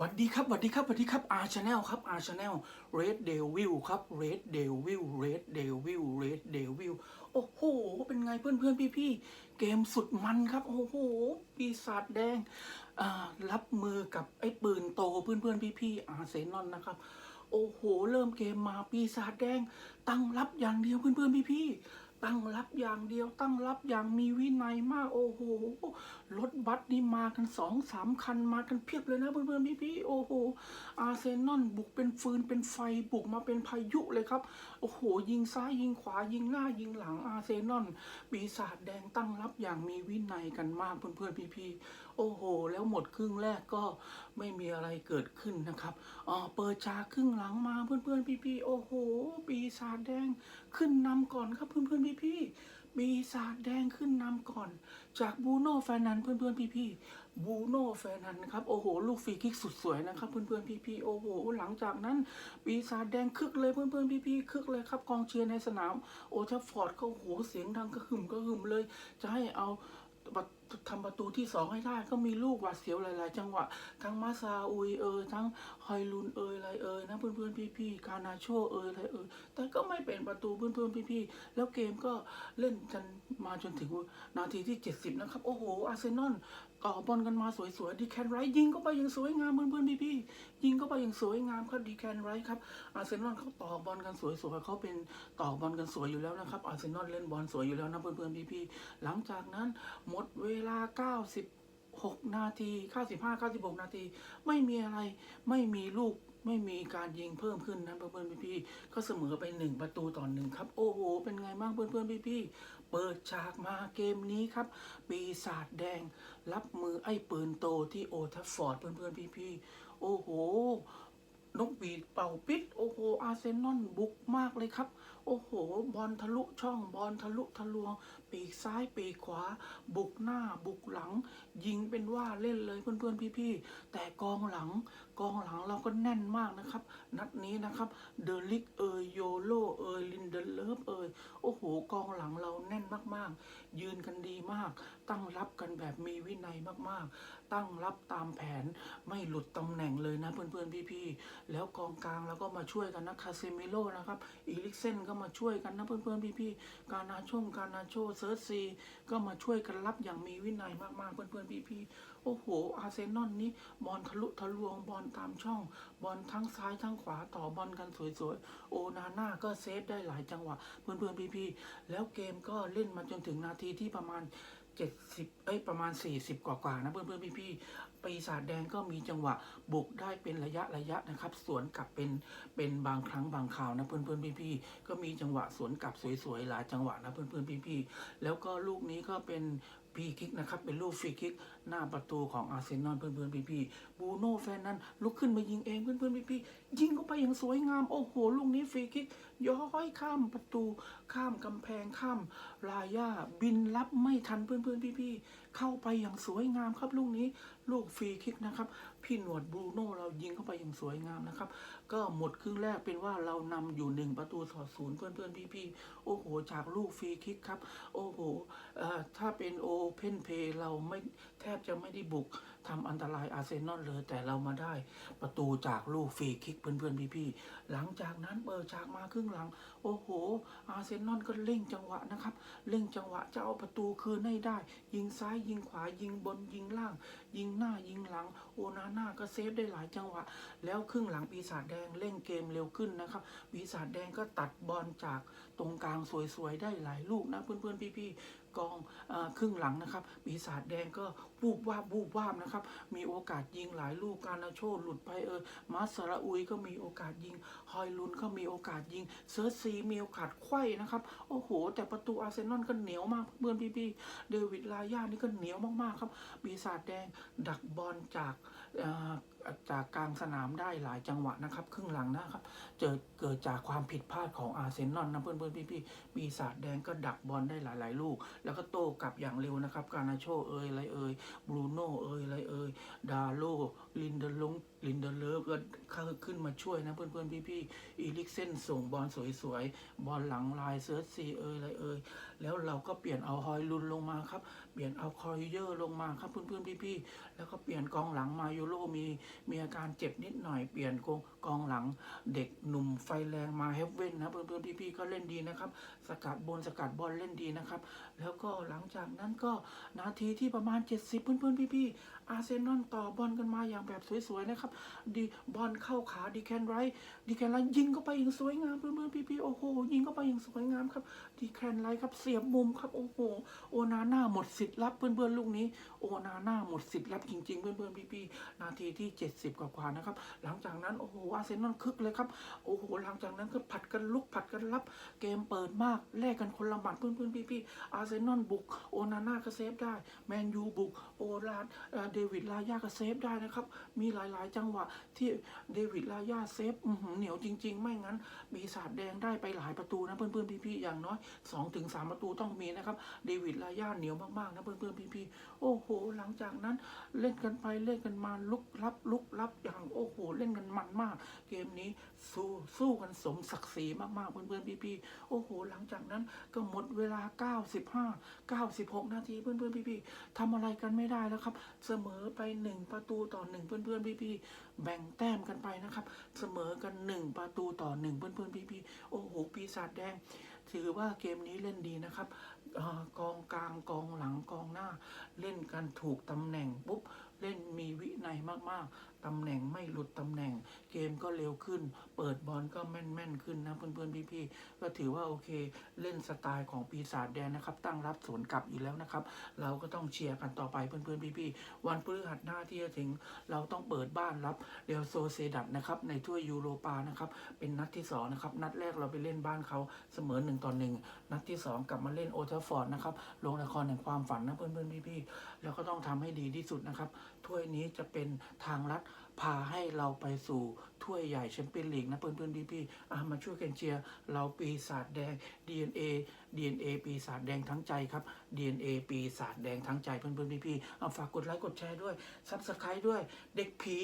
หวัสดีครับหวัสดีครับหวัสดีครับอาชาแนลครับอาชาแนลเรดเดวิลครับเรดเดวิลเรดเดวิลเรดเดวิลโอ้โห เป็นไงเพื่อนเพื่อนพี่พี่เกมสุดมันครับ โอ้โห ปีศาจแดงอ่ารับมือกับไอ้ปืนโตเพื่อนเพื่อนพี่พี่อาร์เซนอลนะครับ โอ้โห เริ่มเกมมาปีศาจแดง ตั้งรับอย่างเดียวเพื่อนเพื่อนพี่พี่ ตั้งรับอย่างเดียวตั้งรับอย่างมีวินัยมาก โอ้โหรถบัสนี่มากันสองสามคันมากันเพียบเลยนะเพื่อนๆพี่ๆโอ้โหอาร์เซนอลบุกเป็นฟืนเป็นไฟบุกมาเป็นพายุเลยครับ โอ้โห ยิงซ้ายยิงขวายิงหน้ายิงหลังอาร์เซนอลปีศาจแดงตั้งรับอย่างมีวินัยกันมากเพื่อนๆพี่ๆโอ้โห แล้วหมดครึ่งแรกก็ไม่มีอะไรเกิดขึ้นนะครับอ่าเปิดฉากครึ่งหลังมาเพื่อนๆพี่ๆโอ้โห ปีศาจแดงขึ้นนำก่อนครับเพื่อนๆพี่ๆปีศาจแดงขึ้นนำก่อน จากบูโน่แฟนนันเพื่อนเพี่ๆบูโน่แฟนนันนะครับโอ้โห ลูกฟรีคิกสุดสวยนะครับเพื่อนเพื่อนพี่ๆโอ้โห หลังจากนั้นปีศาจแดงคึกเลยเพื่อนเพื่อนพี่ๆคึกเลยครับกองเชียร์ในสนามโอทัฟฟอร์ดก็โอ้โหเสียงดังกระหึ่มกระหึ่มเลย จะให้เอาประ ทำประตูที่สองให้ได้ก็มีลูกหวาดเสียวหลาย ๆ จังหวะ ทั้งมาซาอุยเอยทั้งฮอยลุนเอยอะไรเอยนะเพื่อนๆพี่ๆกานาโชเอยอะไรเอยแต่ก็ไม่เป็นประตูเพื่อนๆพี่ๆแล้วเกมก็เล่นกันมาจนถึงนาทีที่ 70 นะครับ โอ้โห อาร์เซนอลต่อบอลกันมาสวยๆดีแคนไรท์ยิงเข้าไปอย่างสวยงามเพื่อนๆพี่ๆยิงเข้าไปอย่างสวยงามครับดีแคนไรท์ครับอาร์เซนอลเขาต่อบอลกันสวยๆเขาเป็นต่อบอลกันสวยอยู่แล้วนะครับอาร์เซนอลเล่นบอลสวยอยู่แล้วนะเพื่อนๆพี่ๆหลังจากนั้นหมดเวลา 96 นาที 95 96 นาที ไม่มีอะไรไม่มีลูกไม่มีการยิงเพิ่มขึ้นนะเพื่อนๆพี่ๆก็เสมอไป 1 ประตูต่อหนึ่งครับ โอ้โห เป็นไงบ้างเพื่อนๆพี่ๆเปิดฉากมาเกมนี้ครับ ปีศาจแดง รับมือไอ้ปืนโตที่โอทัฟฟอร์ดเพื่อนๆพี่ๆโอ้โหนกหวีดเป่าปิดโอ้โห อาร์เซนอลบุกมากเลยครับ โอ้โห บอลทะลุช่องบอลทะลุทะลวงปีกซ้ายปีกขวา บุกหน้าบุกหลัง ยิงเป็นว่าเล่นเลยเพื่อนๆพี่ๆแต่กองหลัง กองหลังเราก็แน่นมากนะครับ นัดนี้นะครับเดลิกเอยโยโลเอยลินเดเลฟเอยโอ้โหกองหลังเราแน่นมากๆ ยืนกันดีมาก ตั้งรับกันแบบมีวินัยมากๆ ตั้งรับตามแผนไม่หลุดตำแหน่งเลยนะเพื่อนๆพี่ๆแล้วกองกลางเราก็มาช่วยกันนะคาเซมิโลนะครับอีลิกเซนก็มาช่วยกันนะเพื่อนๆพี่ๆการนาช่งการนาโชเซิร์ชซีก็มาช่วยกันรับอย่างมีวินัยมากๆ เพื่อนๆ พี่ๆ โอ้โห อาร์เซนอลนี้บอลทะลุทะลวงบอลตามช่อง บอลทั้งซ้ายทั้งขวาต่อบอลกันสวยๆ โอนาน่าก็เซฟได้หลายจังหวะ เพื่อนๆ พี่ๆ แล้วเกมก็เล่นมาจนถึงนาทีที่ประมาณ 70เอ้ยประมาณ 40 กว่าๆนะเพื่อนๆพี่ๆปีศาจแดงก็มีจังหวะบุกได้เป็นระยะระยะนะครับ สวนกลับเป็นเป็นบางครั้งบางคราวนะเพื่อนๆพี่ๆก็มีจังหวะสวนกลับสวยๆหลายจังหวะนะเพื่อนๆพี่ๆแล้วก็ลูกนี้ก็เป็น ฟรีคิกนะครับ เป็นลูกฟรีคิก หน้าประตูของอาร์เซนอลเพื่อนๆพี่ๆบูโน่แฟนนั้นลุกขึ้นมายิงเองเพื่อนๆพี่ๆยิงเข้าไปอย่างสวยงาม โอ้โห ลูกนี้ฟรีคิก ย้อยข้ามประตู ข้ามกำแพงข้ามลาย่าบินรับไม่ทันเพื่อนๆพี่ๆเข้าไปอย่างสวยงามครับลูกนี้ ลูกฟรีคิกนะครับพี่หนวดบรูโน่เรายิงเข้าไปอย่างสวยงามนะครับ ก็หมดครึ่งแรกเป็นว่าเรานำอยู่หนึ่งประตูต่อศูนย์เพื่อนๆพี่ๆโอ้โห จากลูกฟรีคิกครับ โอ้โหถ้าเป็นโอเพนเพย์เราไม่แทบจะไม่ได้บุกทำอันตรายอาร์เซนอลเลย แต่เรามาได้ประตูจากลูกฟรีคิกเพื่อนๆพี่ๆหลังจากนั้นเปิดฉากมาครึ่งหลัง โอ้โห อาร์เซนอลก็เร่งจังหวะนะครับเร่งจังหวะจะเอาประตูคืนให้ได้ ยิงซ้ายยิงขวายิงบนยิงล่าง ยิงหน้ายิงหลังโอนาหน่าก็เซฟได้หลายจังหวะ แล้วครึ่งหลังปีศาจแดงเร่งเกมเร็วขึ้นนะครับ ปีศาจแดงก็ตัดบอลจากตรงกลางสวยๆได้หลายลูกนะเพื่อนๆพี่ๆกองอครึ่งหลังนะครับ ปีศาจแดงก็วูบวาบวูบวาบนะครับ มีโอกาสยิงหลายลูกการนาโชหลุดไปเออมาสระอุยก็มีโอกาสยิง ฮอยลุนก็มีโอกาสยิงเซิร์ซีมีโอกาสไขว้นะครับ โอ้โห แต่ประตูอาร์เซนอลก็เหนียวมากเพื่อนพี่ๆเดวิดลาย่านี่ก็เหนียวมากๆครับ ปีศาจแดงดักบอลจาก เอ่อ จากกลางสนามได้หลายจังหวะนะครับ ครึ่งหลังนะครับ เจอเกิดจากความผิดพลาดของอาร์เซนอลนะเพื่อนเพื่อนพี่พี่ปีศาจแดงก็ดักบอลได้หลาย ๆ ลูก แล้วก็โต้กลับอย่างเร็วนะครับ การนาโชเอยไรเอยบรูโน่เอยไรเอยดาโลลินเดลงลินเดเลฟก็เข้าขึ้นมาช่วยนะเพื่อนเพื่อนพี่พี่อีลิกเซนส่งบอลสวยๆบอลหลังลายเซิร์ชซีเอยไรเอยแล้วเราก็เปลี่ยนเอาฮอยลุนลงมาครับ เปลี่ยนเอาคอยเยอร์ลงมาครับเพื่อนเพื่อนพี่พี่แล้วก็เปลี่ยนกองหลังมายูโรมีมีอาการเจ็บนิดหน่อยเปลี่ยนกองกองหลัง เด็กหนุ่มไฟแรงมาเฮฟเว่นนะเพื่อนๆพี่ๆก็เล่นดีนะครับ สกัดบนสกัดบอลเล่นดีนะครับ แล้วก็หลังจากนั้นก็นาทีที่ประมาณ 70 เพื่อนๆพี่ๆ อาร์เซนอลต่อบอลกันมาอย่างแบบสวยๆนะครับ ดีบอลเข้าขาดีแคนไรดีแคนไรยิงเข้าไปอย่างสวยงามเพื่อนๆพี่ๆโอ้โหยิงเข้าไปอย่างสวยงามครับดีแคนไรครับเสียบมุมครับโอ้โหโอนาน่าหมดสิทธิ์รับเพื่อนๆลูกนี้โอนาน่าหมดสิทธิ์รับจริงๆเพื่อนๆพี่ๆนาทีที่ 70 กว่าๆนะครับหลังจากนั้นโอ้โหอาร์เซนอลคึกเลยครับโอ้โหหลังจากนั้นก็ผัดกันลุกผัดกันรับ เกมเปิดมากแลกกันคนละหมัดเพื่อนๆพี่ๆอาร์เซนอลบุกโอนาน่าก็เซฟได้แมนยูบุกโอลาเอ่อเดดวิดลายาก็เซฟได้นะครับ มีหลายๆ จังหวะที่เดวิดลายาเซฟเหนียวจริง ๆ ไม่งั้นปีศาจแดงได้ไปหลายประตูนะเพื่อนๆพี่ๆอย่างน้อย2-3ถึง3ประตูต้องมีนะครับเดวิดลายาเหนียวมากๆนะเพื่อนๆพี่ๆโอ้โห หลังจากนั้นเล่นกันไปเล่นกันมาลุกรับลุกรับอย่างโอ้โหเล่นกันมันมาก เกมนี้สู้สู้กันสมศักดิ์ศรีมากๆเพื่อนๆพี่ๆโอ้โห หลังจากนั้นก็หมดเวลา 95 96 นาทีเพื่อนๆพี่ๆทำอะไรกันไม่ได้แล้วครับเสมอไป 1 ประตูต่อ 1 เพื่อนๆพี่ๆแบ่งแต้มกันไปนะครับ เสมอกัน 1 ประตูต่อ 1 เพื่อนๆพี่ๆโอ้โหปีศาจแดง ถือว่าเกมนี้เล่นดีนะครับอกองกลางกองหลังกองหน้า เล่นกันถูกตำแหน่งปุ๊บเล่นมีวินัยมากๆตำแหน่งไม่หลุดตำแหน่ง เกมก็เร็วขึ้น เปิดบอลก็แม่นๆขึ้นนะเพื่อนๆพี่ๆก็ถือว่าโอเคเล่นสไตล์ของปีศาจแดงนะครับ ตั้งรับสวนกลับอยู่แล้วนะครับ เราก็ต้องเชียร์กันต่อไปเพื่อนๆพี่ๆวันพฤหัสหน้าที่จะถึง เราต้องเปิดบ้านรับเรอัลโซเซดัตนะครับในถ้วยยูโรปานะครับเป็นนัดที่สองนะครับนัดแรกเราไปเล่นบ้านเขาเสมอหนึ่งต่อหนึ่งนัดที่สองกลับมาเล่นโอเทอร์ฟอร์ดนะครับลงละครแห่งความฝันนะเพื่อนๆพี่ๆแล้วก็ต้องทำให้ดีที่สุดนะครับ ถ้วยนี้จะเป็นทางลัดพาให้เราไปสู่ถ้วยใหญ่แชมเปี้ยนลีกนะเพื่อนๆพี่ๆอ่มาช่วยกันเชียร์เราปีศาจแดง DNA DNA ปีศาจแดงทั้งใจครับ DNA ปีศาจแดงทั้งใจเพื่อนๆพี่พี่ฝากกดไลค์กดแชร์ด้วยซับสไครต์ด้วย เด็กผี